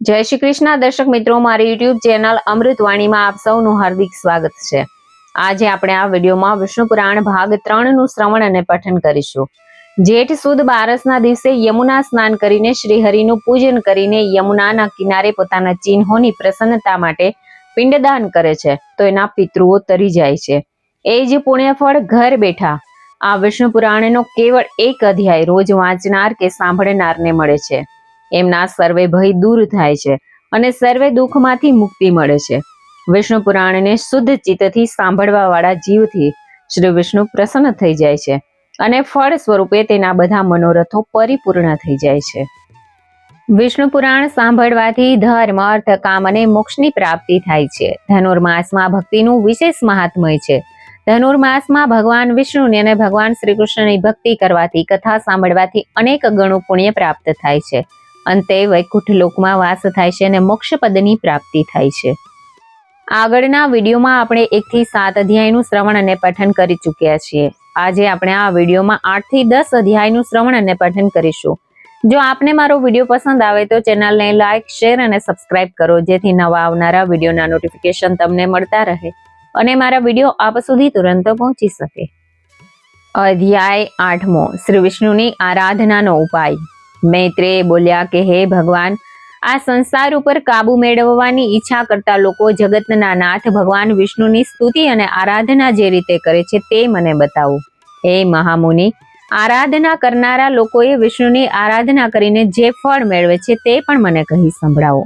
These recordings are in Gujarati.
જય શ્રી કૃષ્ણ. દર્શક મિત્રો, મારી યુટ્યુબ ચેનલ અમૃતવાણીમાં આપ સૌનું હાર્દિક સ્વાગત છે. આજે આપણે આ વિડીયોમાં વિષ્ણુ પુરાણ ભાગ ત્રણનું શ્રવણ અને પઠન કરીશું. જેઠ સુદ બારસના દિવસે યમુના સ્નાન કરીને શ્રીહરિનું પૂજન કરીને યમુનાના કિનારે પોતાના ચિહ્નોની પ્રસન્નતા માટે પિંડદાન કરે છે. તો એના પિતૃઓ તરી જાય છે. એ જ પુણ્યફળ ઘર બેઠા. આ વિષ્ણુ પુરાણનો કેવળ એક અધ્યાય રોજ વાંચનાર કે સાંભળનારને મળે છે. એમના સર્વે ભય દૂર થાય છે અને સર્વે દુઃખમાંથી મુક્તિ મળે છે. વિષ્ણુ પુરાણને શુદ્ધ ચિત્તથી સાંભળવા વાળા જીવથી શ્રી વિષ્ણુ પ્રસન્ન થઈ જાય છે અને ફળ સ્વરૂપે તેના બધા મનોરથો પરિપૂર્ણ થઈ જાય છે. વિષ્ણુ પુરાણ સાંભળવાથી ધર્મ અર્થ કામ અને મોક્ષની પ્રાપ્તિ થાય છે. ધનુર્માસમાં ભક્તિનું વિશેષ મહાત્મય છે. ધનુર્માસમાં ભગવાન વિષ્ણુની અને ભગવાન શ્રી કૃષ્ણની ભક્તિ કરવાથી, કથા સાંભળવાથી અનેક ગણું પુણ્ય પ્રાપ્ત થાય છે. અંતે વૈકુંઠ લોકમાં વાસ થાય છે અને મોક્ષ પદની પ્રાપ્તિ થાય છે. આગળના વિડીયોમાં આપણે એકથી સાત અધ્યાયનું શ્રવણ અને પઠન કરી ચૂક્યા છીએ. આજે આપણે આ વિડીયોમાં આઠથી દસ અધ્યાયનું શ્રવણ અને પઠન કરીશું. જો આપને મારો વીડિયો પસંદ આવે તો ચેનલને લાઇક શેર અને સબસ્ક્રાઇબ કરો, જેથી નવા આવનારા વિડીયોના નોટિફિકેશન તમને મળતા રહે અને મારા વીડિયો આપ સુધી તુરંત પહોંચી શકે. અધ્યાય આઠમો. શ્રી વિષ્ણુની આરાધનાનો ઉપાય. મૈત્રેય બોલ્યા કે, હે ભગવાન, આ સંસાર ઉપર કાબુ મેળવવાની ઈચ્છા કરતા લોકો જગતના નાથ ભગવાન વિષ્ણુની સ્તુતિ અને આરાધના જે રીતે કરે છે તે મને બતાવો. હે મહામુનિ, આરાધના કરનારા લોકોએ વિષ્ણુની આરાધના કરીને જે ફળ મેળવે છે તે પણ મને કહી સંભળાવો.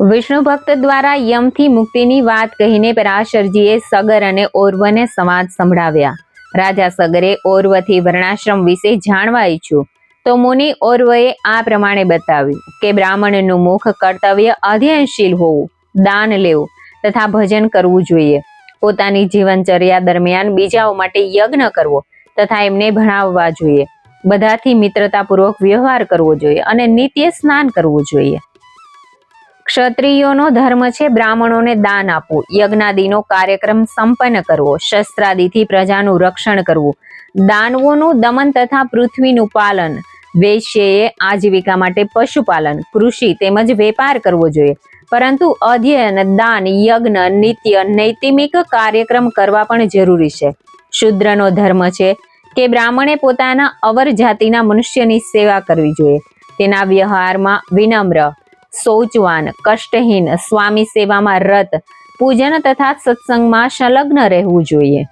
વિષ્ણુ ભક્ત દ્વારા યમથી મુક્તિની વાત કહીને પરાશરજીએ સગર અને ઓર્વને સંવાદ સંભળાવ્યા. રાજા સગરે ઓર્વથી વર્ણાશ્રમ વિશે જાણવા ઈચ્છ્યું તો મુનિ ઓર્વએ આ પ્રમાણે બતાવ્યું કે બ્રાહ્મણનું મુખ કર્તવ્ય અધ્યયનશીલ હોવું, દાન લેવું તથા ભજન કરવું જોઈએ. પોતાની જીવનચર્યા દરમિયાન બીજાઓ માટે યજ્ઞ કરવો તથા એમને ભણાવવા જોઈએ. બધાથી મિત્રતાપૂર્વક વ્યવહાર કરવો જોઈએ અને નિત્ય સ્નાન કરવું જોઈએ. ક્ષત્રિયોનો ધર્મ છે બ્રાહ્મણોને દાન આપવું, યજ્ઞાદિનો કાર્યક્રમ સંપન્ન કરવો, શસ્ત્રાદિથી પ્રજાનું રક્ષણ કરવું, દાનવોનું દમન તથા પૃથ્વીનું પાલન વૈશ્યએ આજીવિકા માટે પશુપાલન, કૃષિ તેમજ વેપાર કરવો જોઈએ. પરંતુ અધ્યયન, દાન, યજ્ઞ, નિત્ય, નૈતિમિક કાર્યક્રમ કરવા પણ જરૂરી છે. શુદ્રનો ધર્મ છે કે બ્રાહ્મણે પોતાના અવર જાતિના મનુષ્યની સેવા કરવી જોઈએ. તેના વ્યવહારમાં વિનમ્ર, શૌચવાન, કષ્ટહીન, સ્વામી સેવામાં રત, પૂજન તથા સત્સંગમાં સંલગ્ન રહેવું જોઈએ.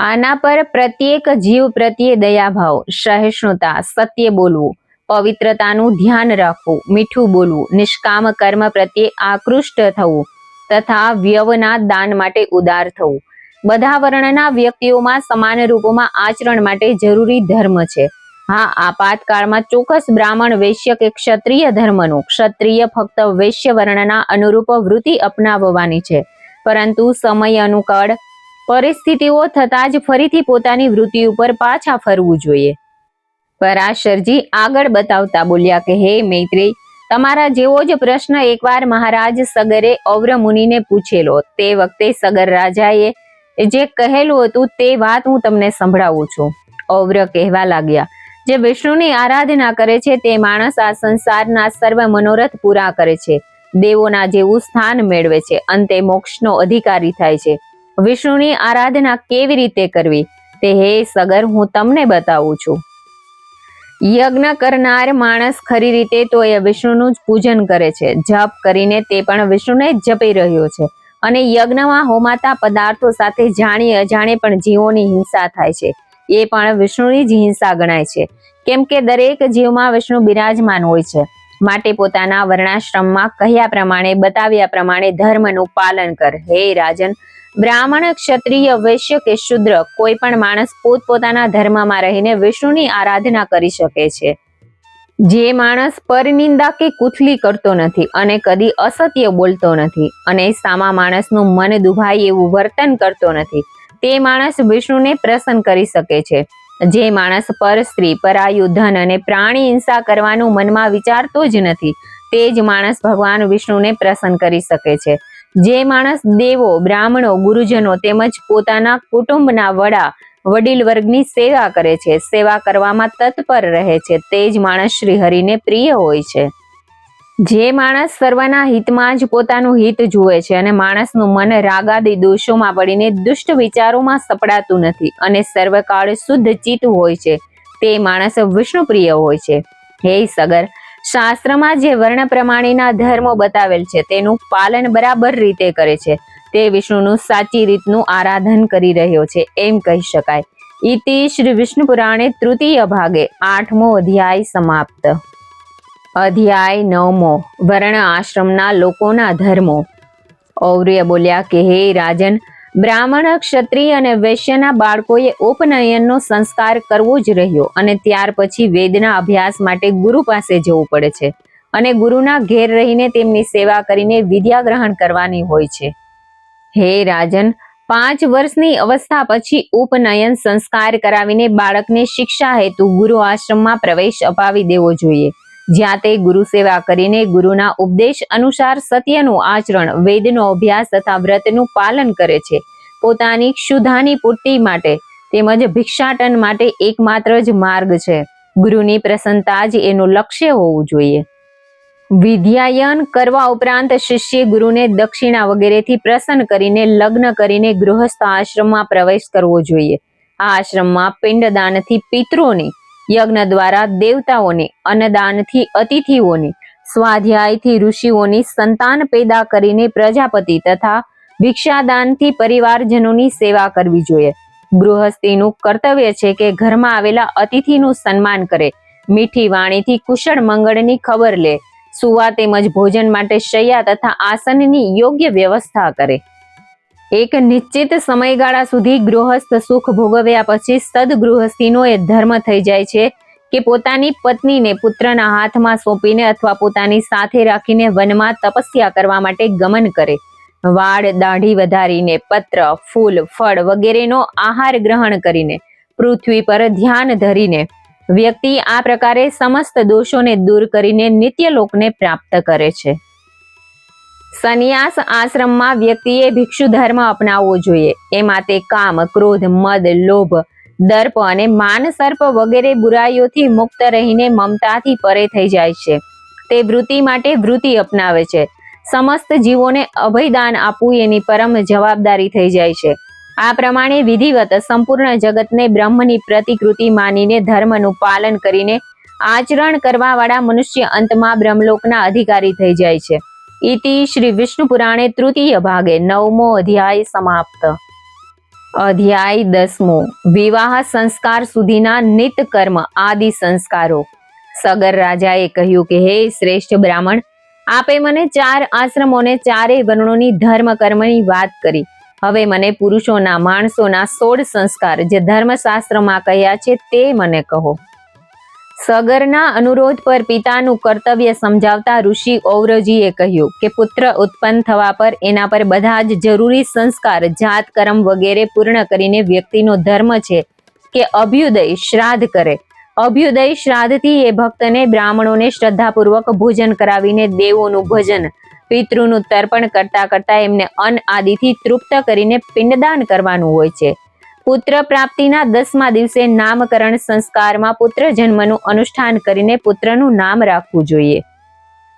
આના પર પ્રત્યેક જીવ પ્રત્યે દયાભાવ, સહિષ્ણુતા, સત્ય બોલવું, પવિત્રતાનું ધ્યાન રાખવું, મીઠું બોલવું, નિષ્કામ કર્મ પ્રત્યે આકૃષ્ટ થવું તથા વ્યવના દાન માટે ઉદાર થવું. બધા વર્ણના વ્યક્તિઓમાં સમાન રૂપોમાં આચરણ માટે જરૂરી ધર્મ છે. હા, આપાતકાળમાં ચોક્કસ બ્રાહ્મણ, વૈશ્ય કે ક્ષત્રિય ધર્મનું, ક્ષત્રિય ફક્ત વૈશ્ય વર્ણના અનુરૂપ વૃત્તિ અપનાવવાની છે. પરંતુ સમય અનુકળ પરિસ્થિતિઓ થતાં જ ફરીથી પોતાની વૃત્તિ ઉપર પાછા ફરવું જોઈએ. પરાશરજી આગળ બતાવતા બોલ્યા કે, હે મૈત્રી, તમારા જેવો જ પ્રશ્ન એકવાર મહારાજ સગરે ઔર મુનિને પૂછેલો. તે વખતે સગર રાજાએ જે કહેલું હતું તે વાત હું તમને સંભળાવું છું. ઔર કહેવા લાગ્યા, જે વિષ્ણુની આરાધના કરે છે તે માણસ આ સંસારના સર્વ મનોરથ પૂરા કરે છે. દેવોના જેવું સ્થાન મેળવે છે. અંતે મોક્ષનો અધિકારી થાય છે. વિષ્ણુની આરાધના કેવી રીતે કરવી તે હે સગર, હું તમને બતાવું છું. યજ્ઞ કરનાર માણસ ખરી રીતે તો એ વિષ્ણુનું જ પૂજન કરે છે. જપ કરીને તે પણ વિષ્ણુને જ જપી રહ્યો છે અને યજ્ઞમાં હોમાતા પદાર્થો સાથે જાણી અજાણે પણ જીવોની હિંસા થાય છે. એ પણ વિષ્ણુની જ હિંસા ગણાય છે. કેમ કે દરેક જીવમાં વિષ્ણુ બિરાજમાન હોય છે. માટે પોતાના વર્ણાશ્રમમાં કહ્યા પ્રમાણે, બતાવ્યા પ્રમાણે ધર્મનું પાલન કર. હે રાજન બ્રાહ્મણ ક્ષત્રિય વૈશ્ય કે શુદ્ર, કોઈ પણ માણસ પોતપોતાના ધર્મમાં રહીને વિષ્ણુની આરાધના કરી શકે છે. જે માણસ પરનિંદા કે કુથલી કરતો નથી અને કદી અસત્ય બોલતો નથી અને સામા માણસનું મન દુભાય એવું વર્તન કરતો નથી, તે માણસ વિષ્ણુને પ્રસન્ન કરી શકે છે. જે માણસ પર સ્ત્રી, પરાયુ, ધન અને પ્રાણી હિંસા કરવાનું મનમાં વિચારતો જ નથી, તે જ માણસ ભગવાન વિષ્ણુને પ્રસન્ન કરી શકે છે. જે માણસ દેવો, બ્રાહ્મણો, ગુરુજનો તેમજ પોતાના કુટુંબના વડા વડીલ વર્ગની સેવા કરે છે. સેવા કરવામાં તત્પર રહે છે. તે જ માણસ શ્રીહરિને પ્રિય હોય છે. જે માણસ સર્વના હિતમાં જ પોતાનું હિત જુએ છે અને માણસનું મન રાગાદી દોષોમાં પડીને દુષ્ટ વિચારોમાં સપડાતું નથી અને સર્વકાળ શુદ્ધ ચિત્ત હોય છે, તે માણસ વિષ્ણુપ્રિય હોય છે. હે સગર શાસ્ત્રમાં જે વર્ણ પ્રમાણેના ધર્મો બતાવેલ છે, તેનું પાલન બરાબર રીતે કરે છે. તે વિષ્ણુનું સાચી રીતનું આરાધન કરી રહ્યો છે, એમ કહી શકાય. ઇતિ શ્રી વિષ્ણુ પુરાણે તૃતીય ભાગે આઠમો અધ્યાય સમાપ્ત. અધ્યાય નવમો. વર્ણ આશ્રમના લોકોના ધર્મો. ઔર્ય બોલ્યા કે, હે રાજન બ્રાહ્મણ, ક્ષત્રિય અને વૈશ્યના બાળકોએ ઉપનયનનો સંસ્કાર કરવો જ રહ્યો અને ત્યાર પછી વેદના અભ્યાસ માટે ગુરુ પાસે જવું પડે છે અને ગુરુના ઘેર રહીને તેમની સેવા કરીને વિદ્યા ગ્રહણ કરવાની હોય છે. હે રાજન, પાંચ વર્ષની અવસ્થા પછી ઉપનયન સંસ્કાર કરાવીને બાળકને શિક્ષા હેતુ ગુરુ આશ્રમમાં પ્રવેશ અપાવી દેવો જોઈએ. જ્યાં તે ગુરુ સેવા કરીને ગુરુના ઉપદેશ અનુસાર સત્યનું આચરણ, વેદનો અભ્યાસ તથા વ્રતનું પાલન કરે છે. પોતાની ક્ષુધાની પૂર્તિ માટે તેમજ ભિક્ષાટન માટે એકમાત્ર જ માર્ગ છે. ગુરુની પ્રસન્નતા જ એનું લક્ષ્ય હોવું જોઈએ. વિદ્યાયન કરવા ઉપરાંત શિષ્ય ગુરુને દક્ષિણા વગેરેથી પ્રસન્ન કરીને, લગ્ન કરીને ગૃહસ્થ આશ્રમમાં પ્રવેશ કરવો જોઈએ. આ આશ્રમમાં પિંડદાનથી પિતૃઓની યજ્ઞ દ્વારા દેવતાઓને, અન્નદાનથી અતિથિઓને, સ્વાધ્યાયથી ઋષિઓની સંતાન પેદા કરીને પ્રજાપતિ તથા ભિક્ષાદાનથી પરિવારજનોની સેવા કરવી જોઈએ. ગૃહસ્થીનું કર્તવ્ય છે કે ઘરમાં આવેલા અતિથિનું સન્માન કરે. મીઠી વાણીથી કુશળ મંગળની ખબર લે. સુવા તેમજ ભોજન માટે શૈયા તથા આસનની યોગ્ય વ્યવસ્થા કરે. એક નિશ્ચિત સમયગાળા સુધી ગૃહસ્થ સુખ ભોગવ્યા પછી સદગૃહસ્થીનો એ ધર્મ થઈ જાય છે કે પોતાની પત્નીને પુત્રના હાથમાં સોંપીને અથવા પોતાની સાથે રાખીને વનમાં તપસ્યા કરવા માટે ગમન કરે. વાળ દાઢી વધારીને, પત્ર, ફૂલ, ફળ વગેરેનો આહાર ગ્રહણ કરીને, પૃથ્વી પર ધ્યાન ધરીને, વ્યક્તિ આ પ્રકારે સમસ્ત દોષોને દૂર કરીને નિત્ય લોકને પ્રાપ્ત કરે છે. સંન્યાસ આશ્રમમાં વ્યક્તિએ ભિક્ષુ ધર્મ અપનાવવો જોઈએ. એમાં તે કામ, ક્રોધ, મદ, લોભ, દર્પ અને માન સર્પ વગેરે બુરાઈઓથી મુક્ત રહીને મમતાથી પરે થઈ જાય છે. તે વૃત્તિ માટે વૃત્તિ અપનાવે છે. સમસ્ત જીવોને અભયદાન આપવું એની પરમ જવાબદારી થઈ જાય છે. આ પ્રમાણે વિધિવત સંપૂર્ણ જગતને બ્રહ્મની પ્રતિકૃતિ માનીને ધર્મનું પાલન કરીને આચરણ કરવાવાળા મનુષ્ય અંતમાં બ્રહ્મલોકના અધિકારી થઈ જાય છે. ઇતિ શ્રી વિષ્ણુ પુરાણે તૃતીય ભાગે નવમો અધ્યાય સમાપ્ત. અધ્યાય દસમો. વિવાહ સંસ્કાર સુધીના નિત કર્મ આદિ સંસ્કારો. સગર રાજાએ કહ્યું કે, હે શ્રેષ્ઠ બ્રાહ્મણ, આપે મને ચાર આશ્રમોને ચારેય વર્ણોની ધર્મ કર્મની વાત કરી. હવે મને પુરુષોના, માણસોના સોળ સંસ્કાર જે ધર્મશાસ્ત્રમાં કહ્યા છે તે મને કહો. સગરના અનુરોધ પર પિતાનું કર્તવ્ય સમજાવતા ઋષિ ઔરજીએ કહ્યું કે પુત્ર ઉત્પન્ન થવા પર એના પર બધા જ જરૂરી સંસ્કાર, જાત, કર્મ વગેરે પૂર્ણ કરીને વ્યક્તિનો ધર્મ છે કે અભ્યુદય શ્રાદ્ધ કરે. અભ્યુદય શ્રાદ્ધથી એ ભક્તને બ્રાહ્મણોને શ્રદ્ધાપૂર્વક ભોજન કરાવીને દેવોનું ભજન, પિતૃનું તર્પણ કરતા કરતા એમને અન્ન આદિથી તૃપ્ત કરીને પિંડદાન કરવાનું હોય છે. પુત્ર પ્રાપ્તિના દસમા દિવસે નામકરણ સંસ્કારમાં પુત્ર જન્મનું અનુષ્ઠાન કરીને પુત્રનું નામ રાખવું જોઈએ.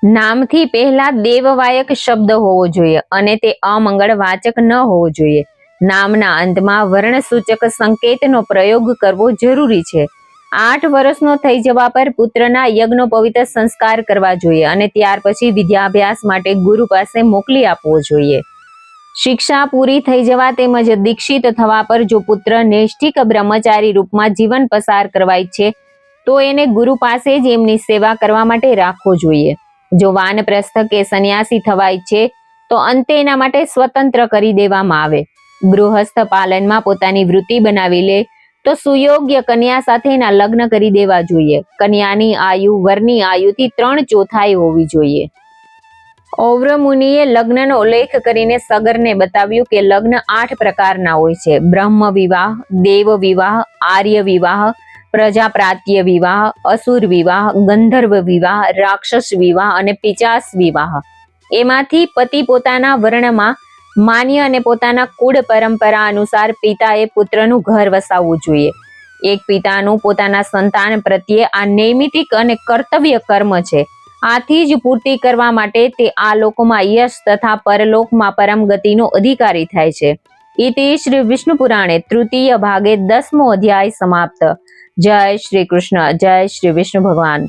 નામથી પહેલા દેવવાયક શબ્દ હોવો જોઈએ અને તે અમંગળ વાચક ન હોવો જોઈએ. નામના અંતમાં વર્ણસૂચક સંકેતનો પ્રયોગ કરવો જરૂરી છે. આઠ વર્ષનો થઈ જવા પર પુત્રના યજ્ઞો પવિત્ર સંસ્કાર કરવા જોઈએ અને ત્યાર પછી વિદ્યાભ્યાસ માટે ગુરુ પાસે મોકલી આપવો જોઈએ. શિક્ષા પૂરી થઈ જવા તેમજ દીક્ષિત થવા પર જો પુત્ર નૈષ્ઠિક બ્રહ્મચારી રૂપમાં જીવન પસાર કરવા ઈચ્છે તો એને ગુરુ પાસે જ એમની સેવા કરવા માટે રાખવો જોઈએ. જો વાનપ્રસ્થ કે સંન્યાસી થવા ઈચ્છે તો અંતે એના માટે સ્વતંત્ર કરી દેવામાં આવે. ગૃહસ્થ પાલનમાં પોતાની વૃત્તિ બનાવી લે, તો સુયોગ્ય કન્યા સાથે એના લગ્ન કરી દેવા જોઈએ. કન્યાની આયુ, વરની આયુથી ત્રણ ચોથાઈ હોવી જોઈએ. ઔવ્ર મુનિએ લગ્નનો ઉલ્લેખ કરીને સગરને બતાવ્યું કે લગ્ન આઠ પ્રકારના હોય છે. બ્રહ્મ વિવાહ દેવ વિવાહ આર્ય વિવાહ પ્રજાપ્રાત્ય વિવાહ અસુર વિવાહ ગંધર્વ વિવાહ રાક્ષસ વિવાહ અને પિચાસ વિવાહ એમાંથી પતિ પોતાના વર્ણમાં માન્ય અને પોતાના કુળ પરંપરા અનુસાર પિતાએ પુત્રનું ઘર વસાવવું જોઈએ. એક પિતાનું પોતાના સંતાન પ્રત્યે આ નૈમિતિક અને કર્તવ્ય કર્મ છે. આથી જ પૂર્તિ કરવા માટે તે આ લોકમાં યશ તથા પરલોકમાં પરમ ગતિનો અધિકારી થાય છે. ઇતિ શ્રી વિષ્ણુ પુરાણે તૃતીય ભાગે દસમો અધ્યાય સમાપ્ત. જય શ્રી કૃષ્ણ, જય શ્રી વિષ્ણુ ભગવાન.